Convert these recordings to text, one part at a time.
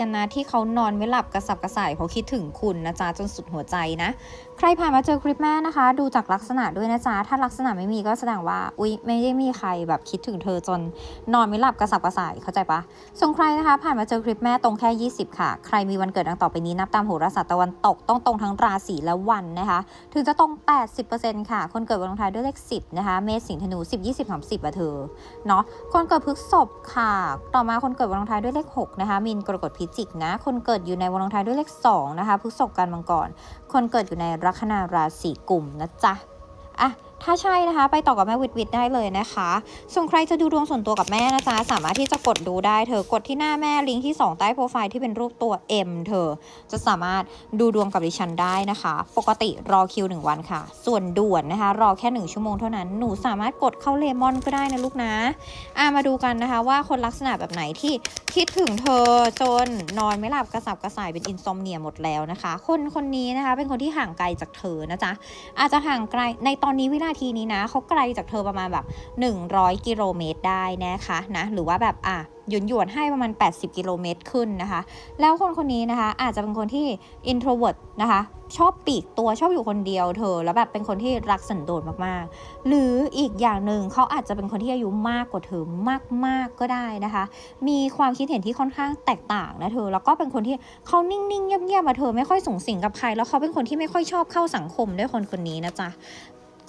กันนะที่เขานอนไม่หลับกระสับกระส่ายเพราะคิดถึงคุณนะจ๊ะจนสุดหัวใจนะ ใครผ่านมาเจอคลิปแม่นะคะ ดูจากลักษณะด้วยนะจ๊ะถ้าลักษณะไม่มีก็แสดงว่าอุ๊ยไม่ได้มีใครแบบคิดถึงเธอจนนอนไม่หลับกระสับกระส่ายเข้าใจปะส่วนใครนะคะ ผ่านมาเจอคลิปแม่ตรงแค่ 20 ค่ะ ใครมีวันเกิดดังต่อไปนี้นับตามโหราศาสตร์ตะวันตกต้องตรงทั้งราศีและวันนะคะถึงจะตรง 80%ค่ะ คนเกิดวันอังคารด้วยเลข 10 นะคะ เมษสิงห์ธนู 10 20 30อะเธอเนาะคนเกิดพฤษภค่ะ ต่อมาคนเกิดวันอังคารด้วยเลข 6 นะคะ มีนกรกฎพิจิกนะ คนเกิดอยู่ในวันอังคายด้วยเลข2นะคะพฤษภกันมังกรคนเกิดอยู่ในลัคนาราศีกลุ่มนะจ๊ะอะ ถ้าใช่นะคะ ไปต่อกับแม่วิทวิทได้เลยนะคะ ส่วนใครจะดูดวงส่วนตัวกับแม่นะจ๊ะสามารถที่จะกดดูได้เธอกดที่หน้าแม่ลิงก์ที่ 2 ใต้โปรไฟล์ที่เป็นรูปตัว M เธอ จะสามารถดูดวงกับดิฉันได้นะคะ ปกติรอคิว 1 วันค่ะ ส่วนด่วนนะคะ รอแค่ 1 ชั่วโมงเท่านั้นหนูสามารถกดเข้าเลมอนก็ได้นะลูกนะอะมาดูกันนะคะว่าคนลักษณะแบบไหนที่คิดถึงเธอจนนอนไม่หลับกระสับกระส่ายเป็นอินซอมเนียหมดแล้วนะคะ คนคนนี้นะคะเป็นคนที่ห่างไกลจากเธอนะจ๊ะอาจจะห่างไกลในตอนนี้วินาทีนี้นะเขาไกลจากเธอประมาณแบบ 100 กิโลเมตรได้นะคะนะหรือว่าแบบอะหยวนหยวนให้ประมาณ 80 กิโลเมตรขึ้นนะคะ แล้วคนคนนี้นะคะ อาจจะเป็นคนที่ introvert นะคะ ชอบปีกตัวชอบอยู่คนเดียวเธอ แล้วแบบเป็นคนที่รักสันโดษมากๆ หรืออีกอย่างหนึ่งเขาอาจจะเป็นคนที่อายุมากกว่าเธอมากๆก็ได้นะคะ มีความคิดเห็นที่ค่อนข้างแตกต่างนะเธอ แล้วก็เป็นคนที่เขานิ่งๆเงียบๆมาเธอไม่ค่อยสูงสิงกับใคร แล้วเขาเป็นคนที่ไม่ค่อยชอบเข้าสังคมด้วยคนคนนี้นะจ๊ะ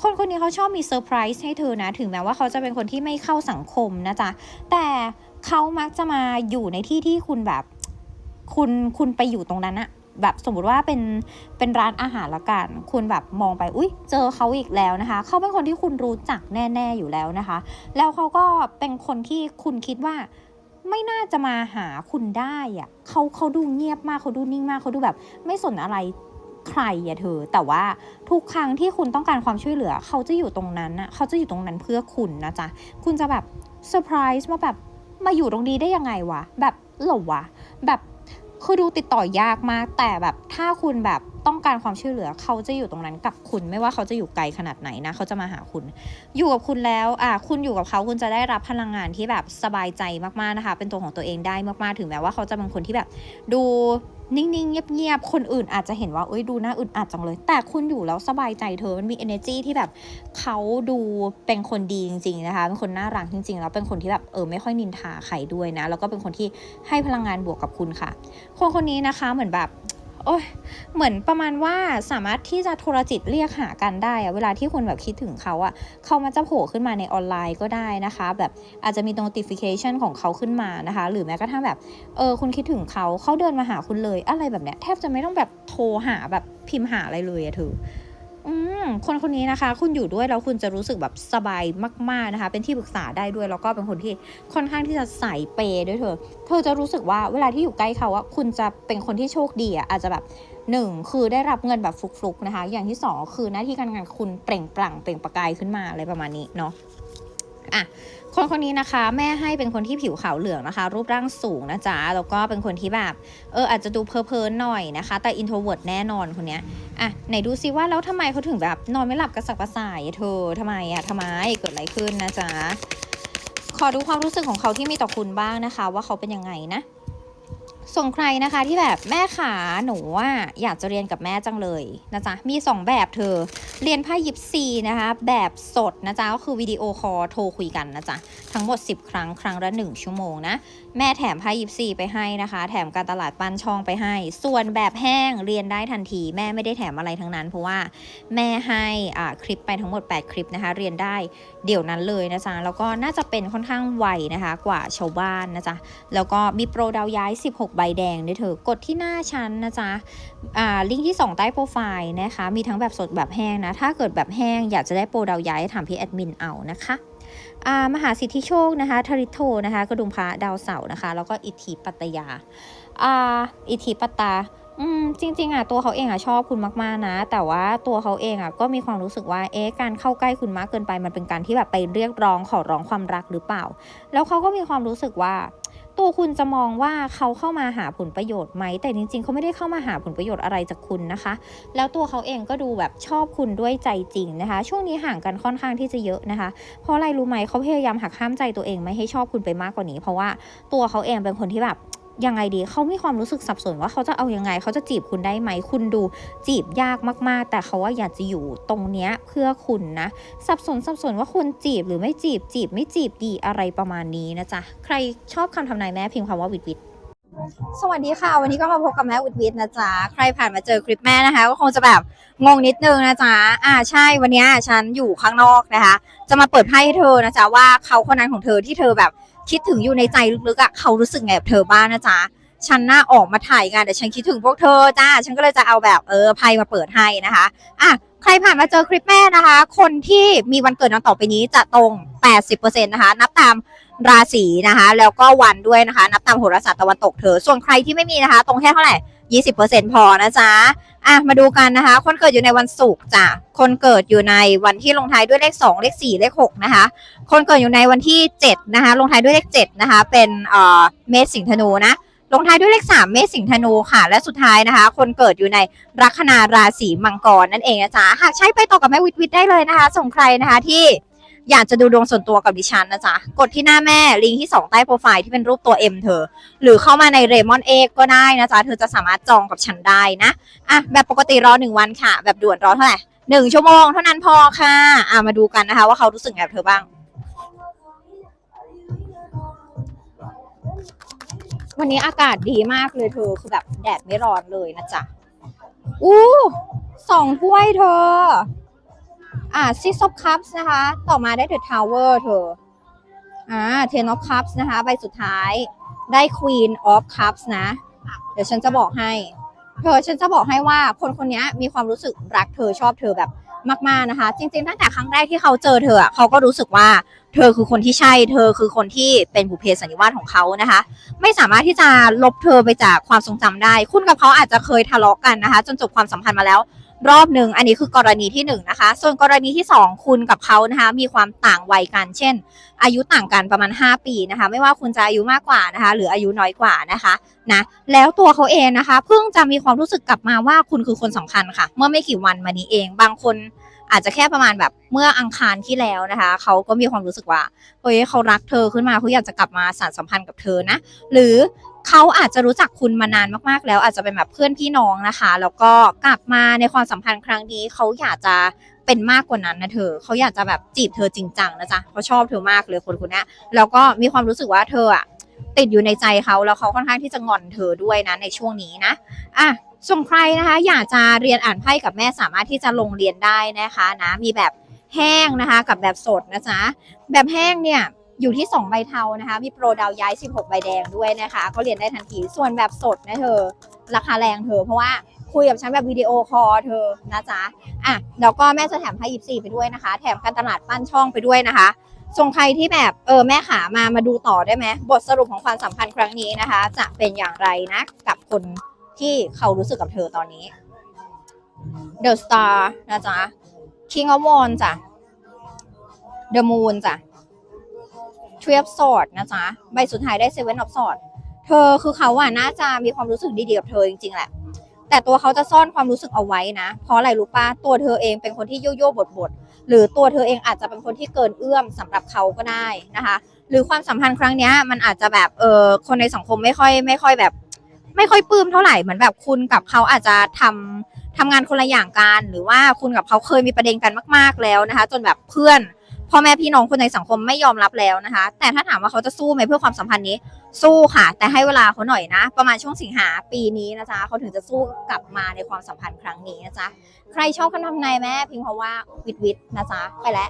คนคนนี้เขาชอบมีเซอร์ไพรส์ให้เธอนะ ถึงแม้ว่าเขาจะเป็นคนที่ไม่เข้าสังคมนะจ๊ะ แต่เขามักจะมาอยู่ในที่ที่คุณแบบ คุณคุณไปอยู่ตรงนั้นอะแบบสมมติว่าเป็นเป็นร้านอาหารละกัน คุณแบบมองไปอุ้ยเจอเขาอีกแล้วนะคะ เขาเป็นคนที่คุณรู้จักแน่ๆอยู่แล้วนะคะ แล้วเขาก็เป็นคนที่คุณคิดว่าไม่น่าจะมาหาคุณได้อะเขาเขาดูเงียบมากเขาดูนิ่งมากเขาดูแบบ ไม่สนอะไร ใครอะเธอ แต่ว่าทุกครั้งที่คุณต้องการความช่วยเหลือ เขาจะอยู่ตรงนั้นอะเขาจะอยู่ตรงนั้นเพื่อคุณนะจ๊ะ คุณจะแบบเซอร์ไพรส์ว่าแบบมาอยู่ตรงนี้ได้ยังไงวะ แบบหรอวะ แบบคือดูติดต่อยากมาก แต่แบบถ้าคุณแบบต้องการความช่วยเหลือ เขาจะอยู่ตรงนั้นกับคุณ ไม่ว่าเขาจะอยู่ไกลขนาดไหนนะ เขาจะมาหาคุณ อยู่กับคุณแล้ว อะคุณอยู่กับเขาคุณจะได้รับพลังงานที่แบบสบายใจมากๆนะคะ เป็นตัวของตัวเองได้มากๆ ถึงแม้ว่าเขาจะเป็นคนที่แบบ ดู นิ่งๆ เงียบๆ คนอื่นอาจจะเห็นว่าเอ้ยดูน่าอึดอัดจังเลย แต่คุณอยู่แล้วสบายใจเธอ มันมี energy ที่แบบเขาดูเป็นคนดีจริงๆนะคะ เป็นคนน่ารักจริงๆ แล้วเป็นคนที่แบบเออไม่ค่อยนินทาใครด้วยนะ แล้วก็เป็นคนที่ให้พลังงานบวกกับคุณค่ะ คนคนนี้นะคะเหมือนแบบ โอ้ยเหมือนประมาณว่าสามารถที่จะโทรจิตเรียกหากันได้อะเวลาที่คุณแบบคิดถึงเขาอะเขามันจะโผล่ขึ้นมาในออนไลน์ก็ได้นะคะ แบบอาจจะมี notification ของเขาขึ้นมานะคะ หรือแม้กระทั่งแบบเออคุณคิดถึงเขาเขาเดินมาหาคุณเลย อะไรแบบเนี้ยแทบจะไม่ต้องแบบโทรหาแบบพิมพ์หาอะไรเลยอะเธอ คนคนนี้นะคะ คุณอยู่ด้วยแล้วคุณจะรู้สึกแบบสบายมาก ๆนะคะ เป็นที่ปรึกษาได้ด้วยแล้วก็เป็นคนที่ค่อนข้างที่จะใส่เปย์ด้วยเธอ เธอจะรู้สึกว่าเวลาที่อยู่ใกล้เขาอะคุณจะเป็นคนที่โชคดีอะอาจจะแบบหนึ่งคือได้รับเงินแบบฟลุกๆนะคะ อย่างที่สองคือหน้าที่การงานคุณเปล่งปลั่งเปล่งประกายขึ้นมาอะไรประมาณนี้เนาะ อะคนคนนี้นะคะ แม่ให้เป็นคนที่ผิวขาวเหลืองนะคะ รูปร่างสูงนะจ๊ะแล้วก็เป็นคนที่แบบเอออาจจะดูเพอเพอๆหน่อยนะคะ แต่อินโทรเวิร์ดแน่นอนคนเนี้ยอะไหนดูซิว่าแล้วทำไมเขาถึงแบบนอนไม่หลับกระสับกระส่ายเธอทำไมอะทำไมเกิดอะไรขึ้นนะจ๊ะขอดูความรู้สึกของเขาที่มีต่อคุณบ้างนะคะ ว่าเขาเป็นยังไงนะ ส่งใครนะคะที่แบบแม่ขาหนูว่าอยากจะเรียนกับแม่จังเลยนะจ๊ะมี 2 แบบเธอ เรียนไพ่ยิปซีนะคะ แบบสดนะจ๊ะก็คือวิดีโอคอลโทรคุยกันนะจ๊ะทั้งหมด 10 ครั้งครั้งละ 1 ชั่วโมงนะ แม่แถมไพ่ยิปซีไปให้นะคะ แถมการตลาดปั้นช่องไปให้ ส่วนแบบแห้งเรียนได้ทันที แม่ไม่ได้แถมอะไรทั้งนั้น เพราะว่าแม่ให้อ่าคลิปไปทั้งหมด 8 คลิปนะคะ เรียนได้เดี๋ยวนั้นเลยนะจ๊ะแล้วก็น่าจะเป็นค่อนข้างไวนะคะ กว่าชาวบ้านนะจ๊ะแล้วก็มีโปรดาวย้าย 16ใบแดงด้วยเธอกดที่หน้าชั้นนะจ๊ะอ่าลิงก์ที่ 2 ใต้โปรไฟล์นะคะ มีทั้งแบบสดแบบแห้งนะ ถ้าเกิดแบบแห้งอยากจะได้โปรดาวย้ายถามพี่แอดมินเอานะคะอ่ามหาสิทธิโชคนะคะทริโทนะคะกระดุมพระดาวเสาร์นะคะ แล้วก็อิทธิปัตยาอ่าอิทธิปตาอืมจริงๆอะตัวเขาเองอะชอบคุณมากๆนะ แต่ว่าตัวเขาเองอะก็มีความรู้สึกว่าเอ๊ะการเข้าใกล้คุณมากเกินไปมันเป็นการที่แบบไปเรียกร้องขอร้องความรักหรือเปล่า แล้วเขาก็มีความรู้สึกว่า ตัวคุณจะมองว่าเขาเข้ามาหาผลประโยชน์ไหม แต่จริง ๆ เขาไม่ได้เข้ามาหาผลประโยชน์อะไรจากคุณนะคะ แล้วตัวเขาเองก็ดูแบบชอบคุณด้วยใจจริงนะคะ ช่วงนี้ห่างกันค่อนข้างที่จะเยอะนะคะ เพราะอะไรรู้ไหมเขาพยายามหักห้ามใจตัวเองไม่ให้ชอบคุณไปมากกว่านี้ เพราะว่าตัวเขาเองเป็นคนที่แบบ ยังไงดีเขามีความรู้สึกสับสนว่าเขาจะเอายังไง เขาจะจีบคุณได้ไหม คุณดูจีบยากมากๆ แต่เขาว่าอยากจะอยู่ตรงเนี้ยเพื่อคุณนะ สับสนสับสนว่าคุณจีบหรือไม่จีบจีบไม่จีบดีอะไรประมาณนี้นะจ๊ะ ใครชอบคำทำนายแม่พิมพ์คำว่าวิดวิดสวัสดีค่ะ วันนี้ก็มาพบกับแม่วิดวิดนะจ๊ะ ใครผ่านมาเจอคลิปแม่นะคะ ก็คงจะแบบงงนิดนึงนะจ๊ะ อ่าใช่วันนี้ฉันอยู่ข้างนอกนะคะ จะมาเปิดไพ่ให้เธอนะจ๊ะว่าเขาคนนั้นของเธอที่เธอแบบ คิดถึงอยู่ในใจลึกๆอะเขารู้สึกไงกับเธอบ้างนะจ๊ะฉันน่าออกมาถ่ายงานแต่ฉันคิดถึงพวกเธอจ้าฉันก็เลยจะเอาแบบเออไพ่มาเปิดให้นะคะอะใครผ่านมาเจอคลิปแม่นะคะ คนที่มีวันเกิดนันต่อไปนี้จะตรง 80%นะคะ นับตามราศีนะคะ แล้วก็วันด้วยนะคะ นับตามโหราศาสตร์ตะวันตกเธอ ส่วนใครที่ไม่มีนะคะ ตรงแค่เท่าไหร่ 20%พอนะจ๊ะ อะมาดูกันนะคะ คนเกิดอยู่ในวันศุกร์จ้ะคนเกิดอยู่ในวันที่ลงท้ายด้วยเลข 2 เลข 4 เลข 6 นะคะ คนเกิดอยู่ในวันที่ 7 นะคะ ลงท้ายด้วยเลข 7 นะคะ เป็นเอ่อเมษสิงธนูนะลงท้ายด้วยเลข 3 เมษสิงธนูค่ะ และสุดท้ายนะคะ คนเกิดอยู่ในลัคนาราศีมังกรนั่นเองนะจ๊ะหากใช้ไปต่อกับแม่วิทวิทได้เลยนะคะ ส่งใครนะคะที่ อยากจะดูดวงส่วนตัวกับดิฉันนะจ๊ะ กดที่หน้าแม่ลิงก์ที่ 2 ใต้โปรไฟล์ที่เป็นรูปตัว M เธอ หรือเข้ามาในเรมอนเอกก็ได้นะจ๊ะ เธอจะสามารถจองกับฉันได้นะ อะ แบบปกติรอ 1 วันค่ะ แบบด่วนรอเท่าไหร่หนึ่งชั่วโมงเท่านั้นพอค่ะ อะ มาดูกันนะคะ ว่าเขารู้สึกไงกับเธอบ้าง วันนี้อากาศดีมากเลยเธอคือแบบแดดไม่ร้อนเลยนะจ๊ะอู้สองถ้วยเธอ อ่าซิส of cups นะคะ ต่อมาได้ the tower เธออ่า ten of cups นะคะ ใบสุดท้ายได้ queen of cups นะ เดี๋ยวฉันจะบอกให้ เธอฉันจะบอกให้ว่าคนคนนี้มีความรู้สึกรักเธอชอบเธอแบบมากๆนะคะ จริงๆตั้งแต่ครั้งแรกที่เขาเจอเธออะเขาก็รู้สึกว่าเธอคือคนที่ใช่ เธอคือคนที่เป็นบุพเพสันนิวาสของเขานะคะ ไม่สามารถที่จะลบเธอไปจากความทรงจำได้ คุณกับเขาอาจจะเคยทะเลาะกันนะคะ จนจบความสัมพันธ์มาแล้ว รอบหนึ่งอันนี้คือกรณีที่หนึ่งนะคะ ส่วนกรณีที่สองคุณกับเขานะคะมีความต่างวัยกัน เช่น อายุต่างกันประมาณ 5 ปีนะคะ ไม่ว่าคุณจะอายุมากกว่านะคะ หรืออายุน้อยกว่านะคะนะแล้วตัวเขาเองนะคะ เพิ่งจะมีความรู้สึกกลับมาว่าคุณคือคนสำคัญค่ะ เมื่อไม่กี่วันมานี้เอง บางคนอาจจะแค่ประมาณแบบเมื่ออังคารที่แล้วนะคะเขาก็มีความรู้สึกว่าเฮ้ยเขารักเธอขึ้นมาเขาอยากจะกลับมาสานสัมพันธ์กับเธอนะ หรือ เขาอาจจะรู้จักคุณมานานมากๆ แล้วอาจจะเป็นแบบเพื่อนพี่น้องนะคะ แล้วก็กลับมาในความสัมพันธ์ครั้งนี้เขาอยากจะเป็นมากกว่านั้นนะเธอเขาอยากจะแบบจีบเธอจริงจังนะจ๊ะเขาชอบเธอมากเลยคนคนนี้แล้วก็มีความรู้สึกว่าเธออะติดอยู่ในใจเขาแล้วเขาค่อนข้างที่จะงอนเธอด้วยนะในช่วงนี้นะอะส่วนใครนะคะ อยากจะเรียนอ่านไพ่กับแม่สามารถที่จะลงเรียนได้นะคะนะมีแบบแห้งนะคะ กับแบบสดนะจ๊ะแบบแห้งเนี่ย อยู่ที่ 2 ใบเทานะคะ มีโปรดาวย้าย 16 ใบแดงด้วยนะคะ ก็เรียนได้ทันทีส่วนแบบสดนะเธอ ราคาแรงเธอ เพราะว่าคุยกับฉันแบบวิดีโอคอลเธอนะจ๊ะอะแล้วก็แม่จะแถมไพ่ยิปซีไปด้วยนะคะ แถมการตลาดปั้นช่องไปด้วยนะคะส่งใครที่แบบเออแม่ขามามาดูต่อได้ไหมบทสรุปของความสัมพันธ์ครั้งนี้นะคะ จะเป็นอย่างไรนะกับคนที่เขารู้สึกกับเธอตอนนี้ The Star นะจ๊ะ King of Wands จ้ะ The Moon จ้ะ ทรี of Swords นะจ๊ะใบสุดท้ายได้ Seven of Swords เธอคือเขาอะน่าจะมีความรู้สึกดีๆกับเธอจริงๆแหละ แต่ตัวเขาจะซ่อนความรู้สึกเอาไว้นะ เพราะอะไรรู้ปะตัวเธอเองเป็นคนที่โยโย่บดๆหรือตัวเธอเองอาจจะเป็นคนที่เกินเอื้อมสำหรับเขาก็ได้นะคะ หรือความสัมพันธ์ครั้งเนี้ยมันอาจจะแบบเออคนในสังคมไม่ค่อยไม่ค่อยแบบ ไม่ค่อยปลื้มเท่าไหร่เหมือนแบบคุณกับเขาอาจจะทำทำงานคนละอย่างกันหรือว่าคุณกับเขาเคยมีประเด็นกันมาก ๆแล้วนะคะ จนแบบเพื่อน พ่อแม่พี่น้องคนในสังคมไม่ยอมรับแล้วนะคะ แต่ถ้าถามว่าเขาจะสู้ไหมเพื่อความสัมพันธ์นี้ สู้ค่ะ แต่ให้เวลาเขาหน่อยนะ ประมาณช่วงสิงหาปีนี้นะจ๊ะเขาถึงจะสู้กลับมาในความสัมพันธ์ครั้งนี้นะจ๊ะใครชอบคำทำนายแม่พิมพ์เพราะว่าวิดวิดนะจ๊ะไปแล้ว